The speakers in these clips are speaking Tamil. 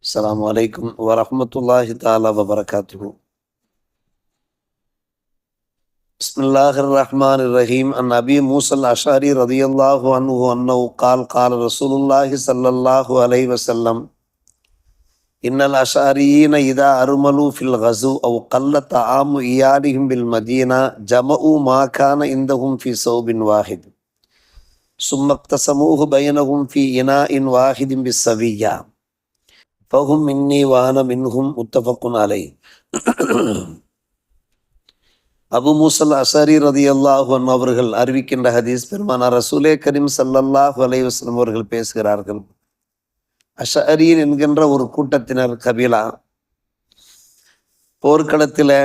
السلام عليكم ورحمة الله تعالى وبركاته. بسم الله الرحمن الرحيم. أبي موسى الأشعري رضي الله عنه أنه قال قال رسول الله صلى الله عليه وسلم إن الأشعريين إذا أرملوا في الغزو أو قل طعام إيالهم بالمدينة جمعوا ما كان عندهم في صوب واحد ثم اقتسموه بينهم في إناء واحد بالسوية. ஃபஹும் மின்னி வான மின்ஹும் முத்தஃபக்குன் அலை. அபு மூசல் அசரி ரதி அல்லாஹன் அவர்கள் அறிவிக்கின்ற ஹதீஸ் பெருமானார் ரசூலே கரீம் சல்லல்லாஹ் அலைஹி அவர்கள் பேசுகிறார்கள். அஷரீன் என்கின்ற ஒரு கூட்டத்தினர் கபிலா போர்க்களத்தில்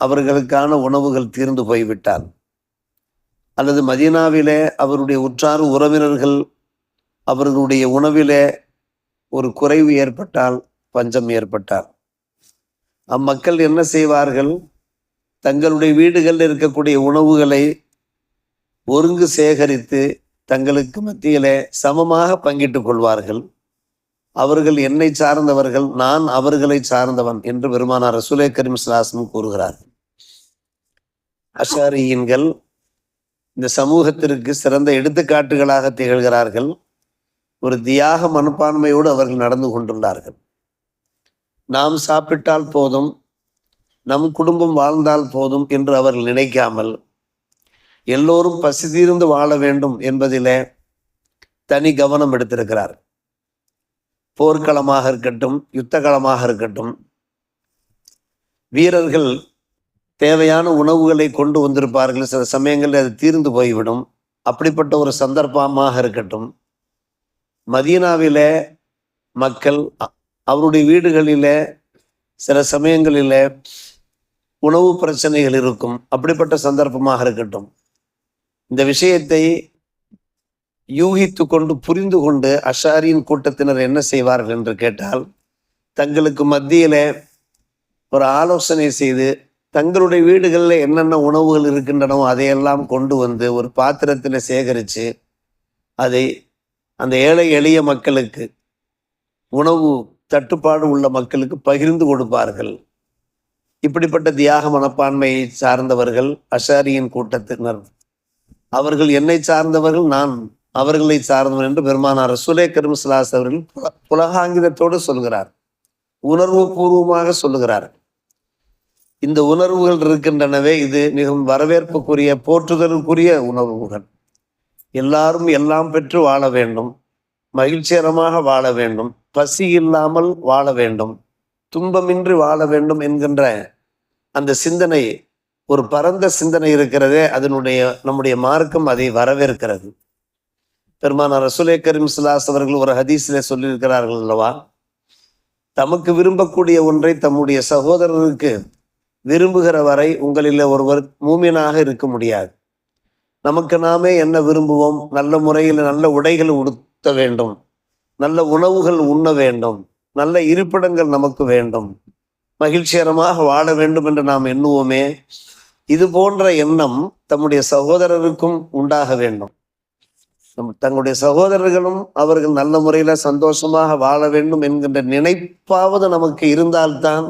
அவர்களுக்கான உணவுகள் தீர்ந்து போய்விட்டால் அல்லது மதீனாவிலே அவருடைய உற்றார் உறவினர்கள் அவர்களுடைய உணவிலே ஒரு குறைவு ஏற்பட்டால் பஞ்சம் ஏற்பட்டால். அம்மக்கள் என்ன செய்வார்கள்? தங்களுடைய வீடுகளில் இருக்கக்கூடிய உணவுகளை ஒருங்கு சேகரித்து தங்களுக்கு மத்தியிலே சமமாக பங்கிட்டுக் கொள்வார்கள். அவர்கள் என்னை சார்ந்தவர்கள் நான் அவர்களை சார்ந்தவன் என்று பெருமானார் ரசூலே கரீம் சுலாசனம் கூறுகிறார் அஷாரியன்கள் இந்த சமூகத்திற்கு சிறந்த எடுத்துக்காட்டுகளாக திகழ்கிறார்கள். ஒரு தியாக மனப்பான்மையோடு அவர்கள் நடந்து கொண்டுள்ளார்கள். நாம் சாப்பிட்டால் போதும் நம் குடும்பம் வாழ்ந்தால் போதும் என்று அவர்கள் நினைக்காமல் எல்லோரும் பசி தீர்ந்து வாழ வேண்டும் என்பதிலே தனி கவனம் எடுத்திருக்கிறார். போர்க்களமாக இருக்கட்டும் யுத்த களமாக இருக்கட்டும் வீரர்கள் தேவையான உணவுகளை கொண்டு வந்திருப்பார்கள். சில சமயங்களில் அது தீர்ந்து போய்விடும். அப்படிப்பட்ட ஒரு சந்தர்ப்பமாக இருக்கட்டும் மதீனாவிலே மக்கள் அவருடைய வீடுகளில சில சமயங்களில உணவு பிரச்சனைகள் இருக்கும். அப்படிப்பட்ட சந்தர்ப்பமாக இருக்கட்டும். இந்த விஷயத்தை யூகித்து கொண்டு புரிந்து கொண்டு அஷாரியின் கூட்டத்தினர் என்ன செய்வார்கள் என்று கேட்டால் தங்களுக்கு மத்தியில் ஒரு ஆலோசனை செய்து தங்களுடைய வீடுகளில் என்னென்ன உணவுகள் இருக்கின்றனவோ அதையெல்லாம் கொண்டு வந்து ஒரு பாத்திரத்தில் சேகரித்து அதை அந்த ஏழை எளிய மக்களுக்கு உணவு தட்டுப்பாடு உள்ள மக்களுக்கு பகிர்ந்து கொடுப்பார்கள். இப்படிப்பட்ட தியாக மனப்பான்மையை சார்ந்தவர்கள் அஷாரியின் கூட்டத்தினர். அவர்கள் என்னை சார்ந்தவர்கள் நான் அவர்களை சார்ந்தவர் என்று பெருமானார் சுலே கருமஸ்லாஸ் அவர்கள் புலகாங்கிதத்தோடு சொல்கிறார். உணர்வு பூர்வமாக சொல்லுகிறார். இந்த உணர்வுகள் இருக்கின்றனவே இது மிகவும் வரவேற்புக்குரிய போற்றுதலுக்குரிய உணர்வுகள். எல்லாரும் எல்லாம் பெற்று வாழ வேண்டும். மகிழ்ச்சிகரமாக வாழ வேண்டும். பசி இல்லாமல் வாழ வேண்டும். துன்பமின்றி வாழ வேண்டும் என்கின்ற அந்த சிந்தனை ஒரு பரந்த சிந்தனை இருக்கிறதே அதனுடைய நம்முடைய மார்க்கம் அதை வரவேற்கிறது. பெருமானார் ரசுலே கரீம் சுலாஸ் அவர்கள் ஒரு ஹதீஸிலே சொல்லியிருக்கிறார்கள் அல்லவா? தமக்கு விரும்பக்கூடிய ஒன்றை தம்முடைய சகோதரருக்கு விரும்புகிற வரை உங்களில் ஒருவர் மூமியனாக இருக்க முடியாது. நமக்கு நாமே என்ன விரும்புவோம்? நல்ல முறையில் நல்ல உடைகள் உடுத்த வேண்டும். நல்ல உணவுகள் உண்ண வேண்டும். நல்ல இருப்பிடங்கள் நமக்கு வேண்டும். மகிழ்ச்சிகரமாக வாழ வேண்டும் என்று நாம் எண்ணுவோமே. இது போன்ற எண்ணம் தம்முடைய சகோதரருக்கும் உண்டாக வேண்டும். நம் தங்களுடைய சகோதரர்களும் அவர்கள் நல்ல முறையில் சந்தோஷமாக வாழ வேண்டும் என்கின்ற நினைப்பாவது நமக்கு இருந்தால்தான்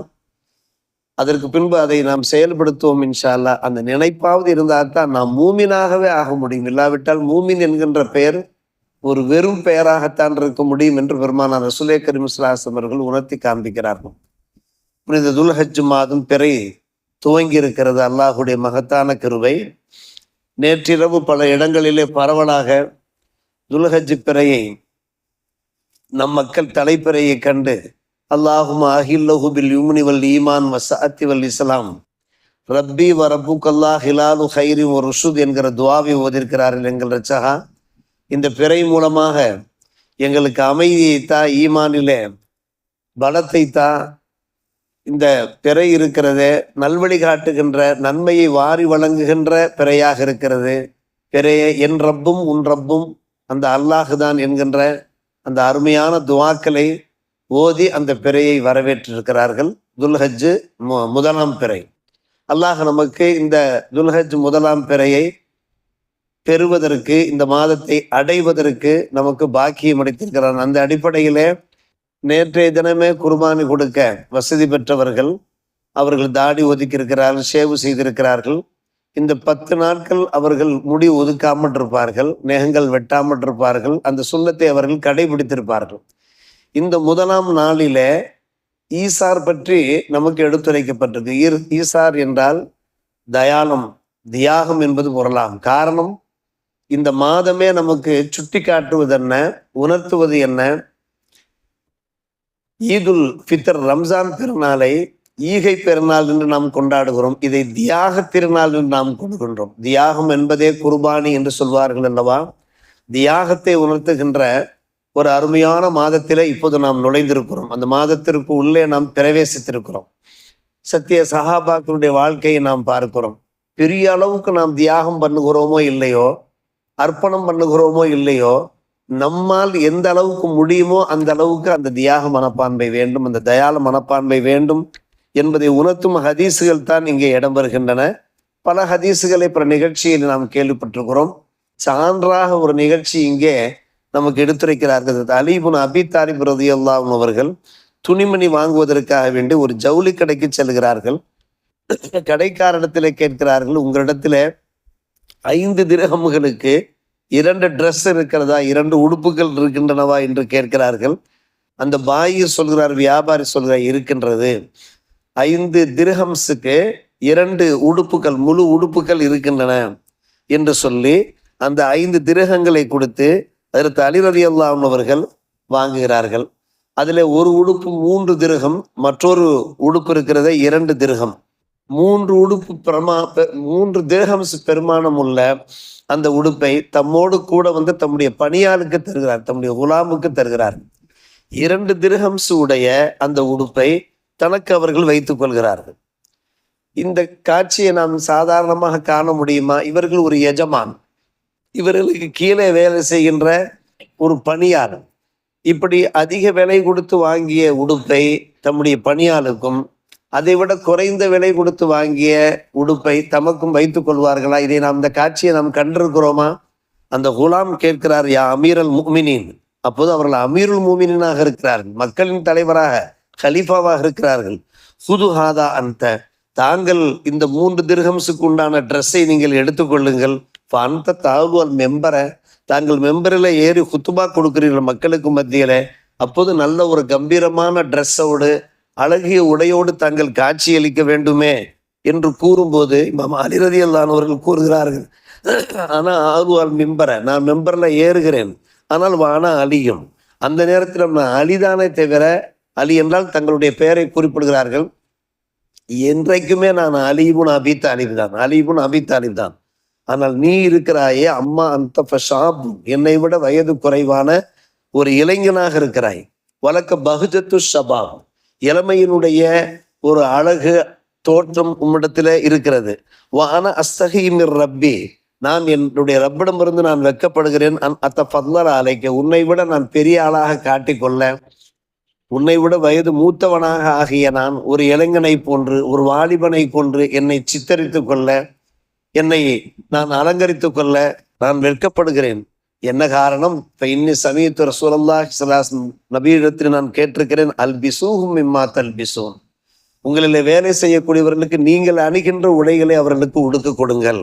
அதற்கு பின்பு அதை நாம் செயல்படுத்துவோம் இன்ஷால்லா அந்த நினைப்பாவது இருந்தால்தான் நாம் மூமினாகவே ஆக முடியும். இல்லாவிட்டால் மூமின் என்கின்ற பெயர் ஒரு வெறும் பெயராகத்தான் இருக்க முடியும் என்று பெருமானார் ரசுலே கரிமுஸ்லாசம் அவர்கள் உணர்த்தி காண்பிக்கிறார்கள். புனித துல்ஹஜ் மாதம் பிறை துவங்கி இருக்கிறது அல்லாஹுடைய மகத்தான கிருவை நேற்றிரவு பல இடங்களிலே பரவலாக துல்ஹஜ் பிறையை நம் மக்கள் தலைப்பிறையை கண்டு அல்லாஹும் அஹில்லஹு பில் யும்னி வல் ஈமான் வசாத்தி வல் இஸ்லாம் ரப்பி வ ரப்புக்கல்லா ஹிலாலு ஹைரி ஒரு ருஷுத் என்கிற துவாவை ஓதிருக்கிறார்கள் எங்கள் ரச்சகா இந்த பிறை மூலமாக எங்களுக்கு அமைதியை தா ஈமானிலே பலத்தை தா இந்த பிறை இருக்கிறது நல்வழி காட்டுகின்ற நன்மையை வாரி வழங்குகின்ற பிறையாக இருக்கிறது. பிறைய என் ரப்பும் உன் ரப்பும் அந்த அல்லாஹுதான் என்கின்ற அந்த அருமையான துவாக்களை ஓதி அந்த பிறையை வரவேற்றிருக்கிறார்கள். துல்ஹஜ் முதலாம் பிறை. அல்லாஹ் நமக்கு இந்த துல்ஹஜ் முதலாம் பிறையை பெறுவதற்கு இந்த மாதத்தை அடைவதற்கு நமக்கு பாக்கியம் அடைத்திருக்கிறான் அந்த அடிப்படையிலே நேற்றைய தினமே குர்பானி கொடுக்க வசதி பெற்றவர்கள் அவர்கள் தாடி ஒதுக்கியிருக்கிறார்கள் சேவு செய்திருக்கிறார்கள். இந்த பத்து நாட்கள் அவர்கள் முடி ஒதுக்காமல் இருப்பார்கள் நெகங்கள் வெட்டாமல் இருப்பார்கள் அந்த சுண்ணத்தை அவர்கள் கடைபிடித்திருப்பார்கள். இந்த முதலாம் நாளில ஈசார் பற்றி நமக்கு எடுத்துரைக்கப்பட்டது ஈர் ஈசார் என்றால் தயாளம் தியாகம் என்பது பொருளாம். காரணம் இந்த மாதமே நமக்கு சுட்டி காட்டுவது என்ன உணர்த்துவது என்ன? ஈதுல் ஃபித்தர் ரம்ஜான் திருநாளை ஈகை பெருநாள் என்று நாம் கொண்டாடுகிறோம். இதை தியாக திருநாள் என்று நாம் கொண்டுகின்றோம் தியாகம் என்பதே குர்பானி என்று சொல்வார்கள் அல்லவா? தியாகத்தை உணர்த்துகின்ற ஒரு அருமையான மாதத்தில் இப்போது நாம் நுழைந்திருக்கிறோம். அந்த மாதத்திற்கு உள்ளே நாம் பிரவேசித்திருக்கிறோம். சத்திய சகாபாக்களுடைய வாழ்க்கையை நாம் பார்க்கிறோம். பெரிய அளவுக்கு நாம் தியாகம் பண்ணுகிறோமோ இல்லையோ அர்ப்பணம் பண்ணுகிறோமோ இல்லையோ நம்மால் எந்த அளவுக்கு முடியுமோ அந்த அளவுக்கு அந்த தியாக மனப்பான்மை வேண்டும் அந்த தயால மனப்பான்மை வேண்டும் என்பதை உணர்த்தும் ஹதீஸுகள் தான் இங்கே இடம் வருகின்றன பல ஹதீஸுகளை பிற நிகழ்ச்சியில் நாம் கேள்விப்பட்டிருக்கிறோம். சான்றாக ஒரு நிகழ்ச்சி இங்கே நமக்கு எடுத்துரைக்கிறார்கள். அலிபுன் அபி தாரிப் ரதியல்லாஹ் அவர்கள் துணிமணி வாங்குவதற்காக வேண்டி ஒரு ஜவுளி கடைக்கு செல்கிறார்கள். கடைக்காரிடத்தில் கேட்கிறார்கள் உங்களிடத்துல ஐந்து திரகம்களுக்கு இரண்டு ட்ரெஸ் இருக்கிறதா? இரண்டு உடுப்புகள் இருக்கின்றனவா? என்று கேட்கிறார்கள். அந்த பாயி சொல்கிறார் வியாபாரி சொல்கிறார் இருக்கின்றது. ஐந்து திரகம்ஸுக்கு இரண்டு உடுப்புகள் முழு உடுப்புகள் இருக்கின்றன. என்று சொல்லி அந்த ஐந்து திரகங்களை கொடுத்து அதற்கு அலிரதி அவர்கள் வாங்குகிறார்கள். அதில் ஒரு உடுப்பு மூன்று திருகம் மற்றொரு உடுப்பு இருக்கிறத இரண்டு திருகம். மூன்று உடுப்பு பிரமா பெ- மூன்று திருகம் பெருமானம் உள்ள அந்த உடுப்பை தம்மோடு கூட வந்து தம்முடைய பணியாளுக்கு தருகிறார் தம்முடைய குலாமுக்கு தருகிறார். இரண்டு திரகம்ஸ் உடைய அந்த உடுப்பை தனக்கு அவர்கள் வைத்துக் கொள்கிறார்கள். இந்த காட்சியை நாம் சாதாரணமாக காண முடியுமா? இவர்கள் ஒரு எஜமான். இவர்களுக்கு கீழே வேலை செய்கின்ற ஒரு பணியாளர் இப்படி அதிக விலை கொடுத்து வாங்கிய உடுப்பை தம்முடைய பணியாளருக்கும் அதை விட குறைந்த விலை கொடுத்து வாங்கிய உடுப்பை தமக்கும் வைத்துக் கொள்வார்களா? இதை நாம் இந்த காட்சியை நாம் கண்டிருக்கிறோமா? அந்த குலாம் கேட்கிறார் யா அமீரல் முமினின் அப்போது அவர்கள் அமீருல் மூமினாக இருக்கிறார்கள். மக்களின் தலைவராக ஹலீஃபாவாக இருக்கிறார்கள். சுதுஹாதா அந்த தாங்கள் இந்த மூன்று திர்ஹம்ஸுக்கு உண்டான ட்ரெஸ்ஸை நீங்கள் எடுத்துக்கொள்ளுங்கள் அந்த தாழ்வால் மெம்பரை தாங்கள் மெம்பரில் ஏறி குத்துபா கொடுக்குறீர்கள் மக்களுக்கு மத்தியில் அப்போது நல்ல ஒரு கம்பீரமான ட்ரெஸ்ஸோடு அழகிய உடையோடு தாங்கள் காட்சியளிக்க வேண்டுமே என்று கூறும்போது இமாம் அலிரதி கூறுகிறார்கள். ஆனால் ஆகுவால் மெம்பரை நான் மெம்பரில் ஏறுகிறேன் ஆனால் வானா அலியும். அந்த நேரத்தில் நான் அலிதானே தவிர அலி என்றால் தங்களுடைய பெயரை குறிப்பிடுகிறார்கள். என்றைக்குமே நான் அலிபுன் அபி தாலிப் தான் அலிபுன் அபி தாலிப் தான். ஆனால் நீ இருக்கிறாயே அம்மா அந்த ஃபஷாப் என்னை விட வயது குறைவான ஒரு இளைஞனாக இருக்கிறாய். வழக்க பகுஜத்து ஷபாப் இளமையினுடைய ஒரு அழகு தோற்றம் உம்மிடத்துல இருக்கிறது. வான அஸ்தகிமிர் ரப்பி நான் என்னுடைய ரப்பிடமிருந்து நான் வெட்கப்படுகிறேன் அன் அத்த ஃபத்லர் அலைக்க உன்னை விட நான் பெரிய ஆளாக காட்டிக்கொள்ள உன்னை விட வயது மூத்தவனாக ஆகிய நான் ஒரு இளைஞனை போன்று ஒரு வாலிபனை போன்று என்னை சித்தரித்து கொள்ள என்னை நான் அலங்கரித்துக் கொள்ள நான் வெட்கப்படுகிறேன். என்ன காரணம்? இப்போ இன்னி சமீத்து ரசூலல்லா நபீடத்தில் நான் கேட்டிருக்கிறேன் அல் பிசூஹும் இம்மா தல் பிசூன் உங்களில் வேலை செய்யக்கூடியவர்களுக்கு நீங்கள் அணிகின்ற உடைகளை அவர்களுக்கு உடுக்க கொடுங்கள்.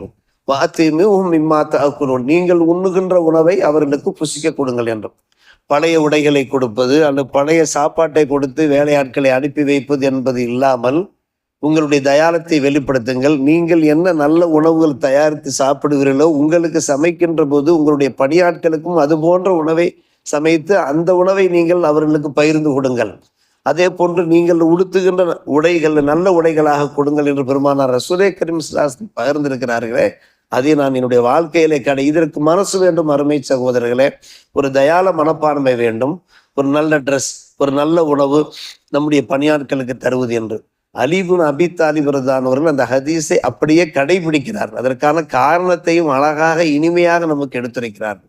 வாத்தியமும் இம்மா தாக்குறோம் நீங்கள் உண்ணுகின்ற உணவை அவர்களுக்கு புசிக்க கொடுங்கள் என்றும் பழைய உடைகளை கொடுப்பது அல்லது பழைய சாப்பாட்டை கொடுத்து வேலையாட்களை அனுப்பி வைப்பது என்பது இல்லாமல் உங்களுடைய தயாளத்தை வெளிப்படுத்துங்கள். நீங்கள் என்ன நல்ல உணவுகள் தயாரித்து சாப்பிடுகிறீர்களோ உங்களுக்கு சமைக்கின்ற போது உங்களுடைய பணியாட்களுக்கும் அது போன்ற உணவை சமைத்து அந்த உணவை நீங்கள் அவர்களுக்கு பகிர்ந்து கொடுங்கள். அதே போன்று நீங்கள் உடுத்துகின்ற உடைகள் நல்ல உடைகளாக கொடுங்கள் என்று பெருமானார் ரசூலே கரீம் பகிர்ந்திருக்கிறார்களே. அதை நான் என்னுடைய வாழ்க்கையிலே கடை இதற்கு மனசு வேண்டும் அருமை சகோதரர்களே. ஒரு தயால மனப்பான்மை வேண்டும். ஒரு நல்ல ட்ரெஸ் ஒரு நல்ல உணவு நம்முடைய பணியாட்களுக்கு தருவது என்று. அலிபுன் அபி தாலிபுரதானவர்கள் அந்த ஹதீஸை அப்படியே கடைபிடிக்கிறார். அதற்கான காரணத்தையும் அழகாக இனிமையாக நமக்கு எடுத்துரைக்கிறார்.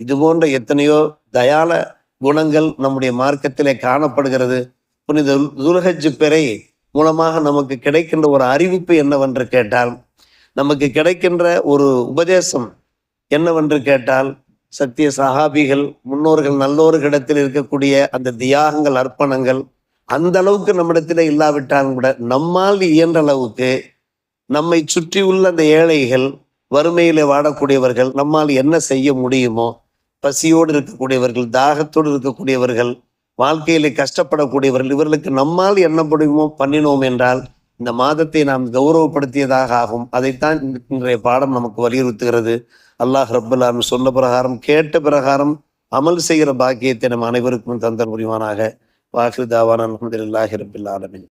இது போன்ற எத்தனையோ தயால குணங்கள் நம்முடைய மார்க்கத்திலே காணப்படுகிறது. புனித துல்ஹஜ் பெறை மூலமாக நமக்கு கிடைக்கின்ற ஒரு அறிவிப்பு என்னவென்று கேட்டால் நமக்கு கிடைக்கின்ற ஒரு உபதேசம் என்னவென்று கேட்டால் சத்திய சகாபிகள் முன்னோர்கள் நல்லோர்களிடத்தில் இருக்கக்கூடிய அந்த தியாகங்கள் அர்ப்பணங்கள் அந்த அளவுக்கு நம்மிடத்தில் இல்லாவிட்டாலும் கூட நம்மால் இயன்ற அளவுக்கு நம்மை சுற்றியுள்ள அந்த ஏழைகள் வறுமையில் வாடக்கூடியவர்கள் நம்மால் என்ன செய்ய முடியுமோ பசியோடு இருக்கக்கூடியவர்கள் தாகத்தோடு இருக்கக்கூடியவர்கள் வாழ்க்கையிலே கஷ்டப்படக்கூடியவர்கள் இவர்களுக்கு நம்மால் என்ன முடியுமோ பண்ணினோம் என்றால் இந்த மாதத்தை நாம் கௌரவப்படுத்தியதாக ஆகும். அதைத்தான் இன்றைய பாடம் நமக்கு வலியுறுத்துகிறது. அல்லாஹ் ரப்பல்லாரும் சொன்ன பிரகாரம் கேட்ட பிரகாரம் அமல் செய்கிற பாக்கியத்தை நம் அனைவருக்கும் தந்தல் புரிவானாக. வாக்கு தாவான அலமதுல்லாஹி ரபில் ஆலமின்